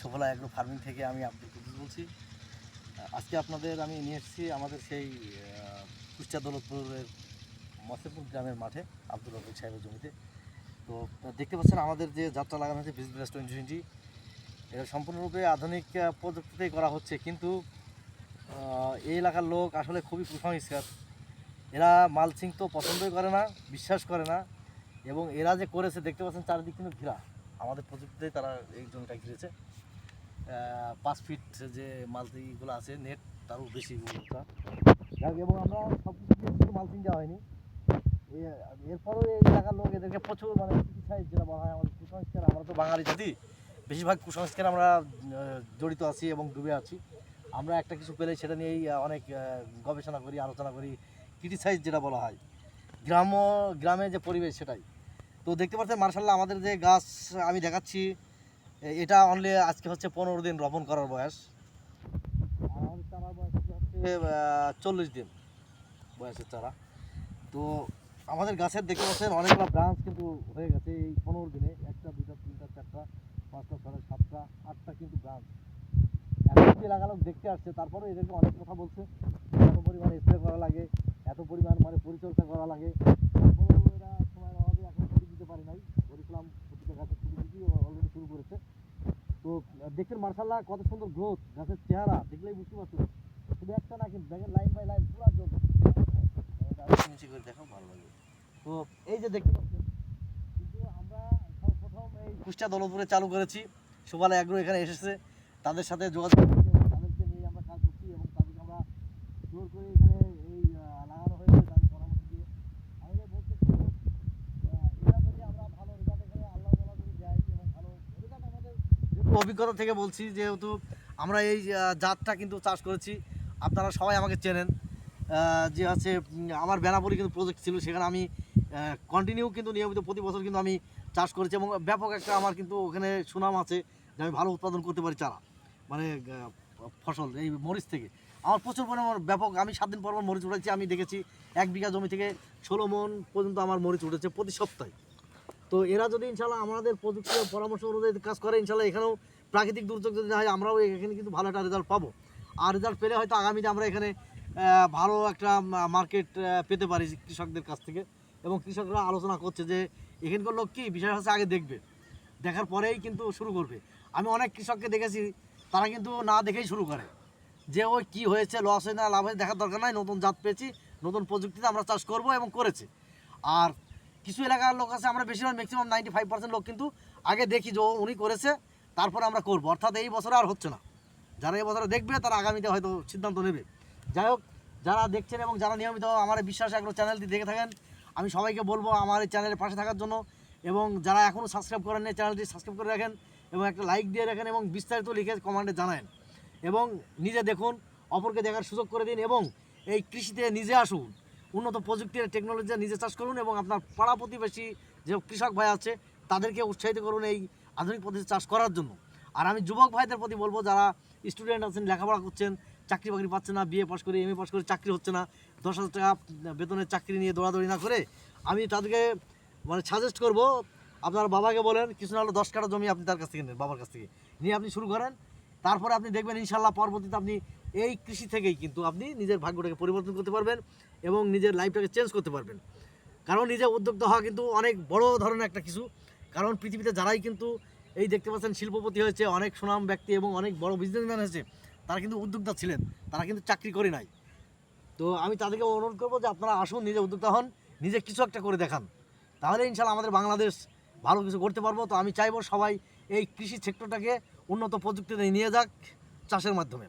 সফলা agro farming থেকে আমি আব্দুল কুদ্দুস বলছি আজকে আপনাদের আমি নিয়ে এসেছি আমাদের সেই আহ, কুষ্টিয়া দৌলতপুরের মসেপুর গ্রামের মাঠে আব্দুল রফিক সাহেবের জমিতে। তো দেখতে পাচ্ছেন আমাদের যে যাত্রা লাগানো হয়েছে বিজনেস ব্লাস টোয়েন্টি টোয়েন্টি এটা সম্পূর্ণরূপে আধুনিক প্রযুক্তিতেই করা হচ্ছে। কিন্তু এই এলাকার লোক আসলে খুবই কুসংস্কার। এরা মালচিং তো পছন্দই করে না বিশ্বাস করে না এবং এরা যে করেছে দেখতে পাচ্ছেন চারিদিক কিন্তু ঘেরা। আমাদের প্রযুক্তিতেই তারা এই জমিটা ঘিরেছে। পাঁচ ফিট যে মালতিগুলো আছে নেট তারও বেশি এবং আমরা সব কিছু মালচিং দেওয়া হয়নি। এরপরও এই এলাকার লোক এদেরকে প্রচুর মানে চিকিৎসায় যেটা বলা হয় আমাদের কুসংস্কার, আমরা তো বাঙালি জাতি। বেশিরভাগ কুসংস্কার আমরা জড়িত আছি এবং ডুবে আছি। আমরা একটা কিছু পেলে সেটা নিয়েই অনেক গবেষণা করি, আলোচনা করি ক্রিটিসাইজ যেটা বলা হয়। গ্রাম্য, গ্রামে যে পরিবেশ সেটাই। তো দেখতে পাচ্ছেন, মার্শাল্লাহ আমাদের যে গাছ আমি দেখাচ্ছি এটা অনলি আজকে হচ্ছে পনেরো দিন রোপণ করার বয়স। আর হচ্ছে চল্লিশ দিন বয়সের চারা। তো আমাদের গাছের দেখতে পাচ্ছেন, অনেকগুলো ব্রাঞ্চ কিন্তু হয়ে গেছে এই পনেরো দিনে। একটা দুটা তিনটা, চারটা, পাঁচটা ছটা সাতটা, আটটা কিন্তু ব্রাঞ্চ এখন যে লোক দেখতে আসছে তারপরে এদেরকে অনেক কথা বলছে। এত পরিমাণে স্প্রে করা লাগে, এত পরিমাণ মানে পরিচর্যা করা লাগে তারপরেও এরা সময়ের অভাবে এখন ছুটি দিতে পারে নাই বলেছিলাম প্রতিটা গাছে ছুটি দিতে অলরেডি শুরু করেছে তো আহ, দেখছেন, মার্শাল্লাহ, কত সুন্দর গ্রোথ গাছের চেহারা, দেখলেই বুঝতে পারছ শুধু একটা না, কিন্তু দেখেন লাইন বাই লাইন পুরো করে দেখো ভালো লাগে। তো এই যে দেখতে পাচ্ছেন, কিন্তু আমরা সর্বপ্রথম এই কুষ্টিয়া দৌলতপুরে চালু করেছি। সুবালা অ্যাগ্রো এখানে এসেছে। তাদের সাথে যোগাযোগ তাদেরকে নিয়ে আমরা কাজ করছি এবং তাদেরকে আমরা জোর করে এখানে এই আহ, লাগানো হয়েছে তাদের পরামর্শ দিয়ে আমাদের বলতে চাই, আহ, এটা যদি আমরা ভালো রেজাল্ট এখানে আল্লাহ তাআলা যদি দেয় এবং ভালো রেজাল্ট আমাদের যেহেতু অভিজ্ঞতা থেকে বলছি যেহেতু আমরা এই জাতটা কিন্তু চাষ করেছি আপনারা সবাই আমাকে চেনেন। যে উম, আমার বেনাপুরি কিন্তু প্রজেক্ট ছিল সেখানে আমি কন্টিনিউ কিন্তু নিয়মিত প্রতি বছর কিন্তু আমি চাষ করেছি এবং ব্যাপক একটা আমার কিন্তু ওখানে সুনাম আছে যে আমি ভালো উৎপাদন করতে পারি চারা মানে ফসল এই মরিচ থেকে। আমার প্রচুর পরিমাণ ব্যাপক আমি সাত দিন পর মরিচ উঠেছি আমি দেখেছি এক বিঘা জমি থেকে ষোলো মন পর্যন্ত আমার মরিচ উঠেছে প্রতি সপ্তাহে। তো এরা যদি ইনশাল্লাহ আমাদের প্রযুক্তি পরামর্শ অনুযায়ী কাজ করে ইনশাল্লাহ এখানেও প্রাকৃতিক দুর্যোগ যদি না হয়, আমরাও এখানে কিন্তু ভালো একটা রেজাল্ট পাবো। আর রেজাল্ট পেলে হয়তো আগামীতে আমরা এখানে ভালো একটা মার্কেট পেতে পারি কৃষকদের কাছ থেকে। এবং কৃষকরা আলোচনা করছে যে, এখানকার লোক কি? বিষয় হচ্ছে আগে দেখবে। দেখার পরেই কিন্তু শুরু করবে। আমি অনেক কৃষককে দেখেছি, তারা কিন্তু না দেখেই শুরু করে। যে ওই কি হয়েছে লস হয়ে না, লাভ হয়ে দেখার দরকার নাই। নতুন জাত পেয়েছি, নতুন প্রযুক্তিতে আমরা চাষ করব এবং করেছে। আর কিছু এলাকার লোক আছে, আমরা বেশিরভাগ ম্যাক্সিমাম নাইনটি ফাইভ পার্সেন্ট লোক কিন্তু আগে দেখি যে উনি করেছে, তারপরে আমরা করব। অর্থাৎ এই বছরে আর হচ্ছে না। যারা এই বছরে দেখবে, তারা আগামীতে হয়তো সিদ্ধান্ত নেবে। যাই হোক, যারা দেখছেন এবং যারা নিয়মিত আমার বিশ্বাস এগ্রো চ্যানেলটি দেখে থাকেন, আমি সবাইকে বলব আমার এই চ্যানেলের পাশে থাকার জন্য এবং যারা এখনও সাবস্ক্রাইব করেন চ্যানেলটি সাবস্ক্রাইব করে রাখেন এবং একটা লাইক দিয়ে রাখেন এবং বিস্তারিত লিখে কমেন্টে জানান এবং নিজে দেখুন, অপরকে দেখার সুযোগ করে দিন এবং এই কৃষিতে নিজে আসুন। উন্নত প্রযুক্তির টেকনোলজি নিজে চাষ করুন এবং আপনার পাড়া প্রতিবেশী যে কৃষক ভাই আছে, তাদেরকে উৎসাহিত করুন এই আধুনিক পদ্ধতি চাষ করার জন্য। আর আমি যুবক ভাইদের প্রতি বলব, যারা স্টুডেন্ট আছেন, লেখাপড়া করছেন, চাকরি বাকরি পাচ্ছে না বিএ পাস করে এম এ পাস করে, চাকরি হচ্ছে না, দশ হাজার টাকা বেতনের চাকরি নিয়ে দৌড়াদৌড়ি না করে আমি তাদেরকে মানে সাজেস্ট করব, আপনার বাবাকে বলেন, কিছু না হলে দশ কাটা জমি আপনি তার কাছ থেকে নেন, বাবার কাছ থেকে। নিয়ে আপনি শুরু করেন তারপরে আপনি দেখবেন ইনশাল্লাহ পরবর্তীতে আপনি এই কৃষি থেকেই কিন্তু আপনি নিজের ভাগ্যটাকে পরিবর্তন করতে পারবেন এবং নিজের লাইফটাকে চেঞ্জ করতে পারবেন। কারণ নিজে উদ্যোক্তা হওয়া কিন্তু অনেক বড় ধরনের একটা কিছু। কারণ পৃথিবীতে যারাই কিন্তু এই দেখতে পাচ্ছেন শিল্পপতি হয়েছে, অনেক সুনাম ব্যক্তি এবং অনেক বড় বিজনেসম্যান হয়েছে, তারা কিন্তু উদ্যোক্তা ছিলেন, তারা কিন্তু চাকরি করে নাই। তো আমি তাদেরকে অনুরোধ করব যে আপনারা আসুন, নিজে উদ্যোক্তা হন, নিজে কিছু একটা করে দেখান। তাহলে ইনশাল্লাহ আমাদের বাংলাদেশ ভালো কিছু করতে পারব। তো আমি চাইব সবাই এই কৃষি সেক্টরটাকে উন্নত প্রযুক্তিতে নিয়ে যাক চাষের মাধ্যমে।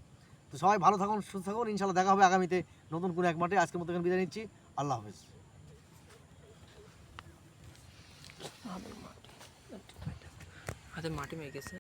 তো সবাই ভালো থাকুন, সুস্থ থাকুন। ইনশাল্লাহ দেখা হবে আগামীতে নতুন কোনো এক মাঠে। আজকের মতো বিদায় নিচ্ছি। আল্লাহ হাফেজ। হাতের মাটি মেয়ে গেছে।